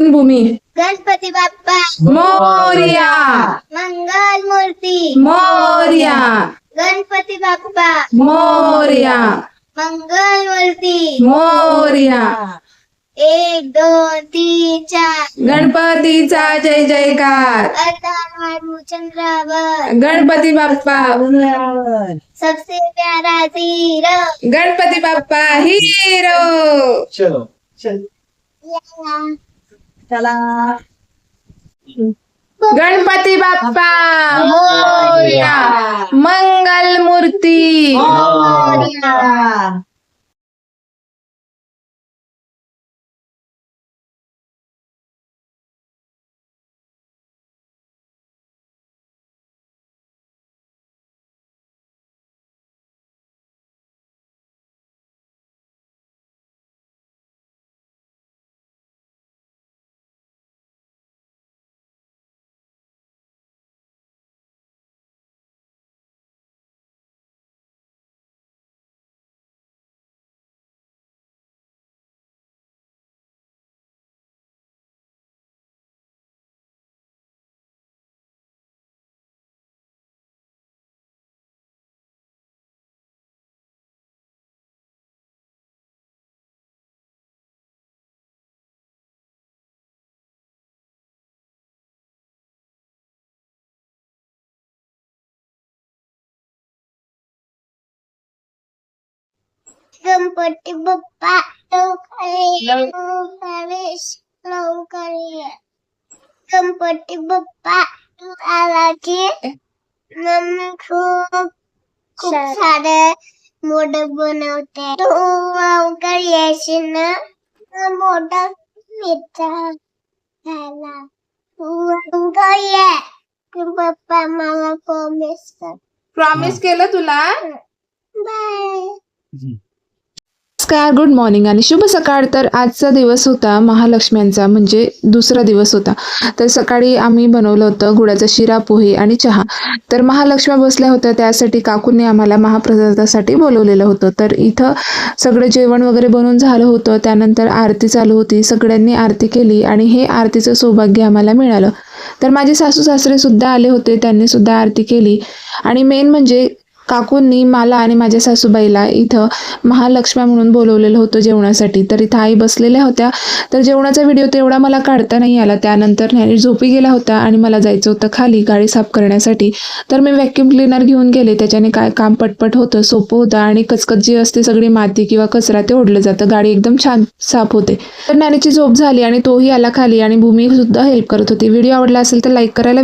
भूमी गणपती बाप्पा. मोर्या. मंगल मूर्ती मोर्या. गणपती बाप्पा. मोर्या. मंगल मूर्ती मोर्या. एक दोन तीन चार. गणपतीचा जय जयकार. चंद्रावर. गणपती बाप्पा. सबसे प्यारा तीर गणपती बाप्पा हिरो. चलो. चला. गणपती बाप्पा. मोर्या मंगल मूर्ती गणपती बाप्पा लवकर प्रवेश लवकर ये. गणपती बाप्पा तू आला की मम्मी खूप खूप सारे मोदक बनवते. तू लवकर येशील ना? मिळता खायला. तू लवकर ये. तू पप्पा मला प्रॉमिस कर. प्रॉमिस केलं तुला? बाय नमस्कार गुड मॉर्निंग आणि शुभ सकाळ. तर आजचा दिवस होता महालक्ष्म्यांचा म्हणजे दुसरा दिवस होता. तर सकाळी आम्ही बनवलं होतं गुळाचा शिरा पोहे आणि चहा. तर महालक्ष्म्या बसल्या होत्या त्यासाठी काकूंनी आम्हाला महाप्रसादासाठी बोलवलेलं होतं. तर इथं सगळं जेवण वगैरे बनवून झालं होतं. त्यानंतर आरती चालू होती. सगळ्यांनी आरती केली आणि हे आरतीचं सौभाग्य आम्हाला मिळालं. तर माझे सासू सासरे सुद्धा आले होते त्यांनी सुद्धा आरती केली. आणि मेन म्हणजे काकूंनी मला आणि माझ्या सासूबाईला इथं महालक्ष्म्या म्हणून बोलवलेलं होतं जेवणासाठी. तर इथं आई बसलेल्या होत्या. तर जेवणाचा व्हिडिओ तेवढा मला काढता नाही आला. त्यानंतर न्यानी झोपी गेला होता आणि मला जायचं होतं खाली गाडी साफ करण्यासाठी. तर मी व्हॅक्यूम क्लिनर घेऊन गेले. त्याच्याने काय काम पटपट होतं सोपं होतं आणि कचकच जी असते सगळी माती किंवा कचरा ते ओढलं जातं. गाडी एकदम छान साफ होते. तर नॅनीची झोप झाली आणि तोही आला खाली आणि भूमी सुद्धा हेल्प करत होती. व्हिडिओ आवडला असेल तर लाईक करायला